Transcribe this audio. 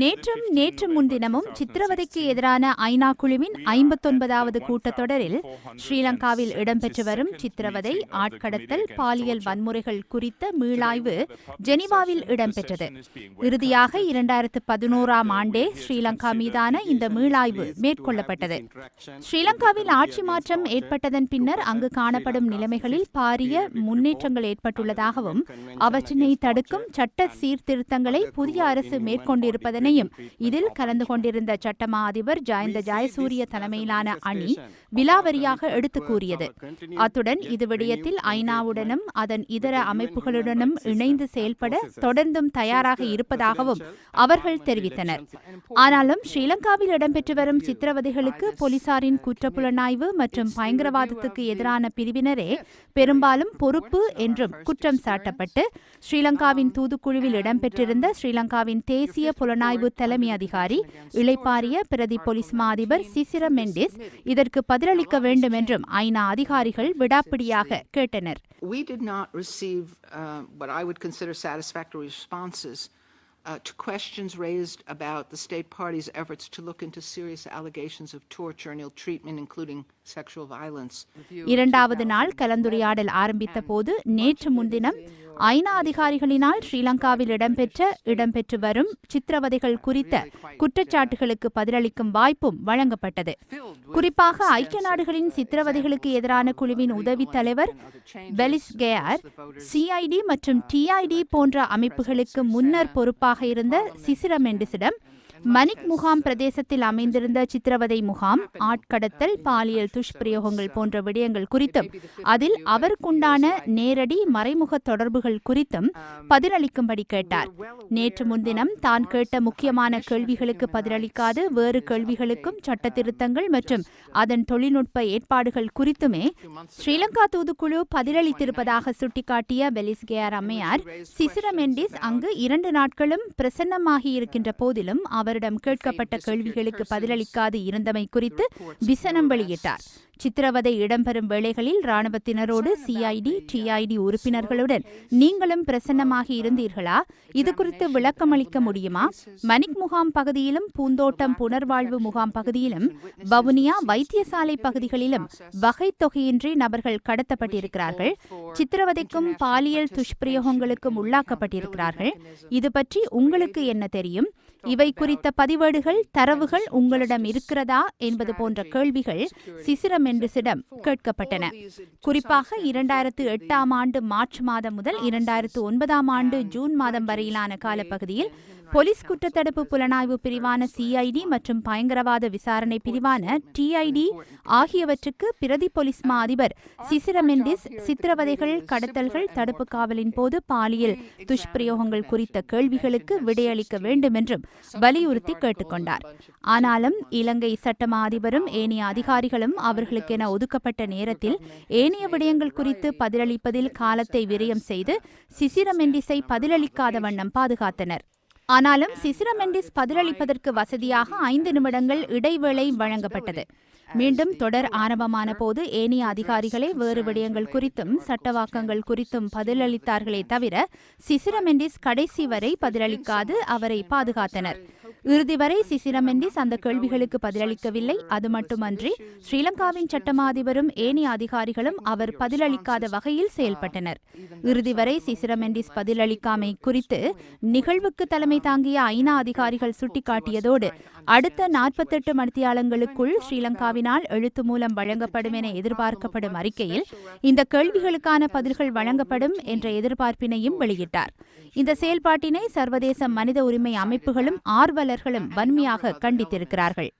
நேற்றும் நேற்று முன்தினமும் சித்திரவதைக்கு எதிரான ஐநா குழுவின் ஐம்பத்தொன்பதாவது கூட்டத்தொடரில் ஸ்ரீலங்காவில் இடம்பெற்று வரும் சித்திரவதை ஆட்கடத்தல் பாலியல் வன்முறைகள் குறித்த மீளாய்வு ஜெனீவாவில் இடம்பெற்றது. இறுதியாக இரண்டாயிரத்து பதினோராம் ஆண்டே ஸ்ரீலங்கா மீதான இந்த மீளாய்வு மேற்கொள்ளப்பட்டது. ஸ்ரீலங்காவில் ஆட்சி மாற்றம் ஏற்பட்டதன் பின்னர் அங்கு காணப்படும் நிலைமைகளில் பாரிய முன்னேற்றங்கள் ஏற்பட்டுள்ளதாகவும் அவற்றினை தடுக்கும் சட்ட சீர்திருத்தங்களை புதிய அரசு மேற்கொண்டிருப்பதனையும் இதில் கலந்து கொண்டிருந்த சட்டமா அதிபர் ஜயந்த ஜெயசூரிய தலைமையிலான அணி விலாவரியாக எடுத்துக் கூறியது. அத்துடன் இது விடயத்தில் ஐநாவுடனும் அதன் இதர அமைப்புகளுடனும் இணைந்து செயல்பட தொடர்ந்தும் தயாராக இருப்பதாகவும் அவர்கள் தெரிவித்தனர். ஆனாலும் ஸ்ரீலங்காவில் இடம்பெற்று வரும் சித்திரவதைகளுக்கு போலீசாரின் குற்றப்புலனாய்வு மற்றும் பயங்கரவாதத்துக்கு எதிரான பிரிவினரே பெரும்பாலும் பொறுப்பு என்றும் குற்றம் சாட்டப்பட்டு ஸ்ரீலங்காவின் தூதுக்குழுவில் இடம்பெற்றிருந்த ஸ்ரீலங்காவின் தேசிய புலனாய்வு தலைமை அதிகாரி இளைப்பாரிய பிரதி போலீஸ் மா அதிபர் சிசிர மெண்டிஸ் இதற்கு பதிலளிக்க வேண்டும் என்றும் ஐநா அதிகாரிகள் விடாப்பிடியாக கேட்டனர் We did not receive uh, what I would consider satisfactory responses uh, to questions raised about the state party's efforts to look into serious allegations of torture and ill treatment, including. இரண்டாவது நாள் கலந்துரையாடல் ஆரம்பித்த போது நேற்று முன்தினம் ஐநா அதிகாரிகளினால் ஸ்ரீலங்காவில் இடம்பெற்ற இடம்பெற்று வரும் சித்திரவதைகள் குறித்த குற்றச்சாட்டுகளுக்கு பதிலளிக்கும் வாய்ப்பும் வழங்கப்பட்டது. குறிப்பாக ஐக்கிய நாடுகளின் சித்திரவதைகளுக்கு எதிரான குழுவின் உதவித் தலைவர் பெலிஸ் கேயர் சிஐடி மற்றும் டிஐடி போன்ற அமைப்புகளுக்கு முன்னர் பொறுப்பாக இருந்த சிசிர மெண்டிஸிடம் மணிக் முகாம் பிரதேசத்தில் அமைந்திருந்த சித்திரவதை முகாம் ஆட்கடத்தல் பாலியல் துஷ்பிரயோகங்கள் போன்ற விடயங்கள் குறித்தும் அதில் அவருக்குண்டான நேரடி மறைமுக தொடர்புகள் குறித்தும் பதிலளிக்கும்படி கேட்டார். நேற்று முன்தினம் தான் கேட்ட முக்கியமான கேள்விகளுக்கு பதிலளிக்காது வேறு கேள்விகளுக்கும் சட்ட திருத்தங்கள் மற்றும் அதன் தொழில்நுட்ப ஏற்பாடுகள் குறித்துமே ஸ்ரீலங்கா தூதுக்குழு பதிலளித்திருப்பதாக சுட்டிக்காட்டிய பெலிஸ்கேயர் அம்மையார் சிசிர மெண்டிஸ் அங்கு இரண்டு நாட்களும் பிரசன்னமாகி இருக்கின்ற போதிலும் அவரிடம் கேட்கப்பட்ட கேள்விகளுக்கு பதிலளிக்காது இருந்தமை குறித்து விசனம் வெளியிட்டார். சித்திரவதை இடம்பெறும் வேளைகளில் ராணுவத்தினரோடு சிஐடி டிஐடி உறுப்பினர்களுடன் நீங்களும் பிரசன்னமாகி இருந்தீர்களா? இது குறித்து விளக்கமளிக்க முடியுமா? மணிக் முகாம் பகுதியிலும் பூந்தோட்டம் புனர்வாழ்வு முகாம் பகுதியிலும் வவுனியா வைத்தியசாலை பகுதிகளிலும் வகை தொகையின்றி நபர்கள் கடத்தப்பட்டிருக்கிறார்கள். சித்திரவதைக்கும் பாலியல் துஷ்பிரயோகங்களுக்கும் உள்ளாக்கப்பட்டிருக்கிறார்கள். இது பற்றி உங்களுக்கு என்ன தெரியும்? இவை குறித்த பதிவேடுகள் தரவுகள் உங்களிடம் இருக்கிறதா என்பது போன்ற கேள்விகள் சிசிரமெண்டிசிடம் கேட்கப்பட்டன. குறிப்பாக இரண்டாயிரத்து எட்டாம் ஆண்டு மார்ச் மாதம் முதல் இரண்டாயிரத்து ஒன்பதாம் ஆண்டு ஜூன் மாதம் வரையிலான காலப்பகுதியில் போலீஸ் குற்றத்தடுப்பு புலனாய்வு பிரிவான சிஐடி மற்றும் பயங்கரவாத விசாரணை பிரிவான டிஐடி ஆகியவற்றுக்கு பிரதி போலீஸ் மா அதிபர் சிசிரமெண்டிஸ் சித்திரவதைகள் கடத்தல்கள் தடுப்பு காவலின் போது பாலியல் துஷ்பிரயோகங்கள் குறித்த கேள்விகளுக்கு விடையளிக்க வேண்டும் என்றும் வலியுறுத்தி கேட்டுக்கொண்டார் ஆனாலும் இலங்கை சட்டமா அதிபரும் ஏனைய அதிகாரிகளும் அவர்களுக்கென ஒதுக்கப்பட்ட நேரத்தில் ஏனைய விடயங்கள் குறித்து பதிலளிப்பதில் காலத்தை விரயம் செய்து சிசிரமெண்டிஸை பதிலளிக்காத வண்ணம் பாதுகாத்தனர். ஆனாலும் சிசிரமெண்டிஸ் பதிலளிப்பதற்கு வசதியாக ஐந்து நிமிடங்கள் இடைவேளை வழங்கப்பட்டது. மீண்டும் தொடர் ஆரம்பமான போது ஏனைய அதிகாரிகளே வேறு விடயங்கள் குறித்தும் சட்டவாக்கங்கள் குறித்தும் பதிலளித்தார்களே தவிர சிசிர மெண்டிஸ் கடைசி வரை பதிலளிக்காது அவரை பாதுகாத்தனர். இறுதி வரை சிசிர மெண்டிஸ் அந்த கேள்விகளுக்கு பதிலளிக்கவில்லை. அது மட்டுமன்றி ஸ்ரீலங்காவின் சட்டமா அதிபரும் ஏனைய அதிகாரிகளும் அவர் பதிலளிக்காத வகையில் செயல்பட்டனர். இறுதி வரை சிசிர மெண்டிஸ் பதிலளிக்காமை குறித்து நிகழ்வுக்கு தலைமை தாங்கிய ஐநா அதிகாரிகள் சுட்டிக்காட்டியதோடு அடுத்த நாற்பத்தெட்டு மணித்தியாலங்களுக்குள் ஸ்ரீலங்காவினால் எழுத்து மூலம் வழங்கப்படும் என எதிர்பார்க்கப்படும் அறிக்கையில் இந்த கேள்விகளுக்கான பதில்கள் வழங்கப்படும் என்ற எதிர்பார்ப்பினையும் வெளியிட்டார். இந்த செயல்பாட்டினை சர்வதேச மனித உரிமை அமைப்புகளும் ஆர்வலர்களும் வன்மையாக கண்டித்திருக்கிறார்கள்.